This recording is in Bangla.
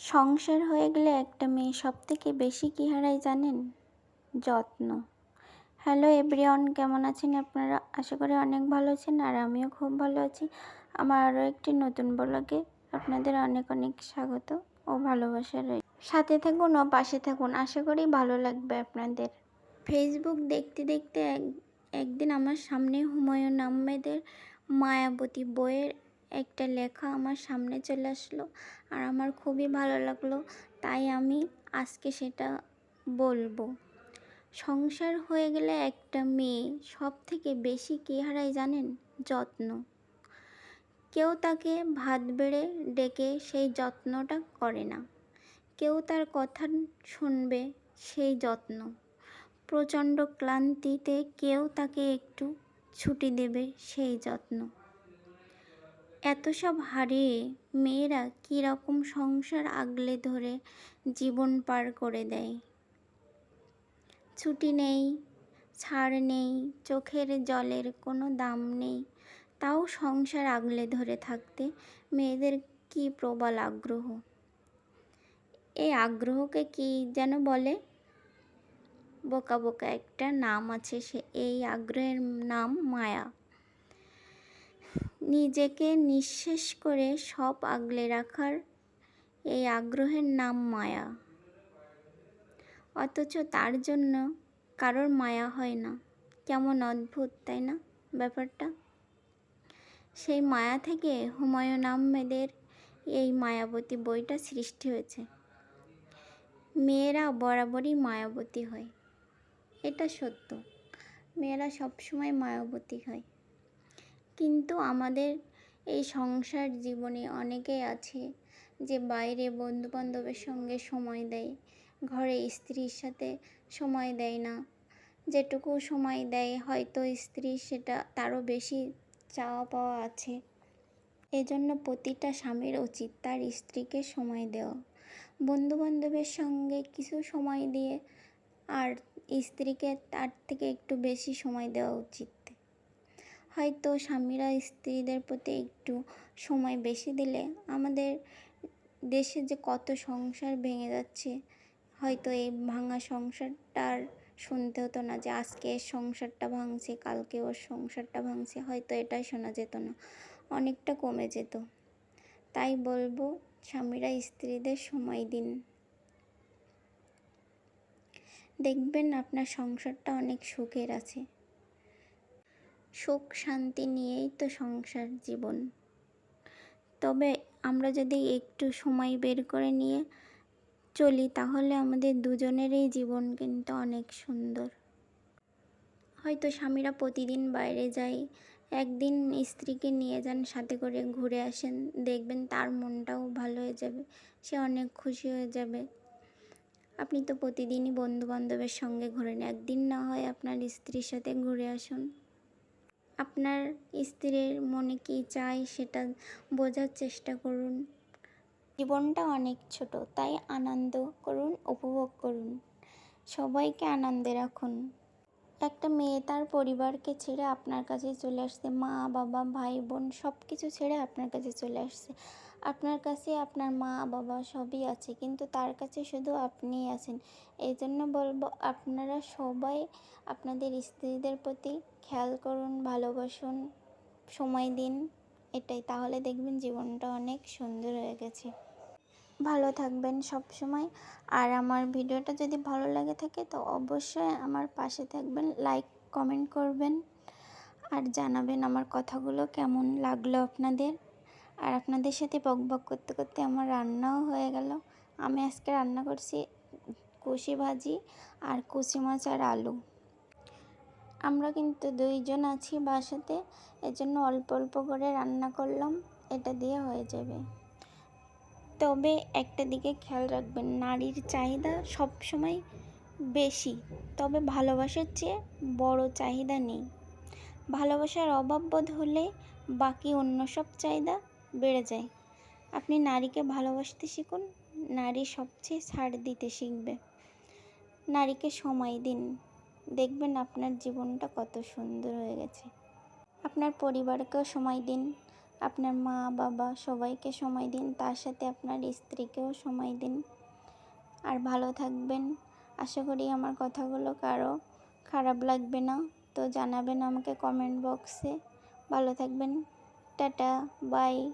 সংসার হয়ে গেলে একটা মেয়ে সব থেকে বেশি কী হারায় জানেন? যত্ন। হ্যালো এভরিওয়ান, কেমন আছেন আপনারা? আশা করি অনেক ভালো আছেন আর আমিও খুব ভালো আছি। আমার আরও একটি নতুন ব্লগে আপনাদের অনেক অনেক স্বাগত ও ভালোবাসা রয়েছে সাথে থাকুন ও পাশে থাকুন, আশা করি ভালো লাগবে আপনাদের। ফেসবুক দেখতে দেখতে এক, একদিন আমার সামনে হুমায়ুন আহমেদের মায়াবতী বইয়ের একটা লেখা আমার সামনে চলে আসলো আর আমার খুবই ভালো লাগল। তাই আমি আজকে সেটা বলব। সংসার হয়ে গেলে একটা মেয়ে সব থেকে বেশি কী হারায় জানেন? যত্ন। কেউ তাকে ভাত বেড়ে ডেকে সেই যত্নটা করে না। কেউ তার কথা শুনবে সেই যত্ন। প্রচণ্ড ক্লান্তিতে কেউ তাকে একটু ছুটি দেবে সেই যত্ন। এত সব হারিয়ে মেয়েরা কীরকম সংসার আগলে ধরে জীবন পার করে দেয়? ছুটি নেই, ছাড় নেই, চোখের জলের কোনো দাম নেই। তাও সংসার আগলে ধরে থাকতে মেয়েদের কি প্রবল আগ্রহ? এই আগ্রহকে কি যেন বলে? বোকা বোকা একটা নাম আছে সে, এই আগ্রহের নাম মায়া। নিজেকে নিঃশেষ করে সব আগলে রাখার এই আগ্রহের নাম মায়া। অথচ তার জন্য কারোর মায়া হয় না। কেমন অদ্ভুত, তাই না ব্যাপারটা? সেই মায়া থেকে হুমায়ুন আহমেদের এই মায়াবতী বইটা সৃষ্টি হয়েছে। মেয়েরা বরাবরই মায়াবতী হয়। এটা সত্য। মেয়েরা সবসময় মায়াবতী হয়। কিন্তু আমাদের এই সংসার জীবনে অনেকেই আছে যে বাইরে বন্ধুবান্ধবের সঙ্গে সময় দেয়, ঘরে স্ত্রীর সাথে সময় দেয় না। যেটুকু সময় দেয় হয়তো স্ত্রী সেটা তারও বেশি চাওয়া পাওয়া আছে। এজন্য প্রতিটা স্বামীর উচিত তার স্ত্রীকে সময় দেওয়া। বন্ধুবান্ধবের সঙ্গে কিছু সময় দিয়ে আর স্ত্রীকে তার থেকে একটু বেশি সময় দেওয়া উচিত। হয়তো স্বামীরা স্ত্রীদের প্রতি একটু সময় বেশি দিলে আমাদের দেশে যে কত সংসার ভেঙে যাচ্ছে, হয়তো এই ভাঙা সংসারটার শুনতে হতো না যে আজকে এর সংসারটা ভাঙছে, কালকে ওর সংসারটা ভাঙছে, হয়তো এটাই শোনা যেত না, অনেকটা কমে যেত। তাই বলব স্বামীরা স্ত্রীদের সময় দিন। দেখবেন আপনার সংসারটা অনেক সুখের আছে। সুখ শান্তি নিয়েই তো সংসার জীবন। তবে আমরা যদি একটু সময় বের করে নিয়ে চলি, তাহলে আমাদের দুজনেরই জীবন কিন্তু অনেক সুন্দর। হয়তো স্বামীরা প্রতিদিন বাইরে যায়, একদিন স্ত্রীকে নিয়ে যান, সাথে করে ঘুরে আসেন, দেখবেন তার মনটাও ভালো হয়ে যাবে, সে অনেক খুশি হয়ে যাবে। আপনি তো প্রতিদিনই বন্ধু বান্ধবের সঙ্গে ঘোরেন, একদিন না হয় আপনার স্ত্রীর সাথে ঘুরে আসুন। আপনার স্ত্রীর মনে কী চায় সেটা বোঝার চেষ্টা করুন। জীবনটা অনেক ছোট, তাই আনন্দ করুন, উপভোগ করুন। সবাইকে আনন্দে রাখুন। একটা মেয়ে তার পরিবারকে ছেড়ে আপনার কাছে চলে আসছে, মা, বাবা, ভাই, বোন সব কিছু ছেড়ে আপনার কাছে চলে আসছে। আপনার কাছে আপনার মা, বাবা সবই আছে, কিন্তু তার কাছে শুধু আপনিই আছেন। এই জন্য বলব, আপনারা সবাই আপনাদের স্ত্রীদের প্রতি খেয়াল করুন, ভালোবাসুন, সময় দিন, এটাই। তাহলে দেখবেন জীবনটা অনেক সুন্দর হয়ে গেছে। ভালো থাকবেন সব সময় আর আমার ভিডিওটা যদি ভালো লাগে থাকে, তো অবশ্যই আমার পাশে থাকবেন, লাইক, কমেন্ট করবেন। আর জানাবেন আমার কথাগুলো কেমন লাগল আপনাদের। আর আপনাদের সাথে বক বক করতে করতে আমার রান্নাও হয়ে গেল। আমি আজকে রান্না করছি কুশি ভাজি আর কুচি মাছ আর আলু। আমরা কিন্তু দুইজন আছি বাসাতে, এজন্য অল্প অল্প করে রান্না করলাম, এটা দিয়ে হয়ে যাবে। তবে একটা দিকে খেয়াল রাখবেন, নারীর চাহিদা সব সময় বেশি, তবে ভালোবাসার চেয়ে বড় চাহিদা নেই। ভালোবাসার অভাব বোধ হলে বাকি অন্য সব চাহিদা বেড়ে যায়। আপনি নারীকে ভালোবাসতে শিখুন, নারী সবচেয়ে ছাড় দিতে শিখবে। নারীকে সময় দিন, দেখবেন আপনার জীবনটা কত সুন্দর হয়ে গেছে। আপনার পরিবারকেও সময় দিন, আপনার মা, বাবা সবাইকে সময় দিন, তার সাথে আপনার স্ত্রীকেও সময় দিন। আর ভালো থাকবেন। আশা করি আমার কথাগুলো কারও খারাপ লাগবে না। তো জানাবেন আমাকে কমেন্ট বক্সে ভালো থাকবেন। Tata bye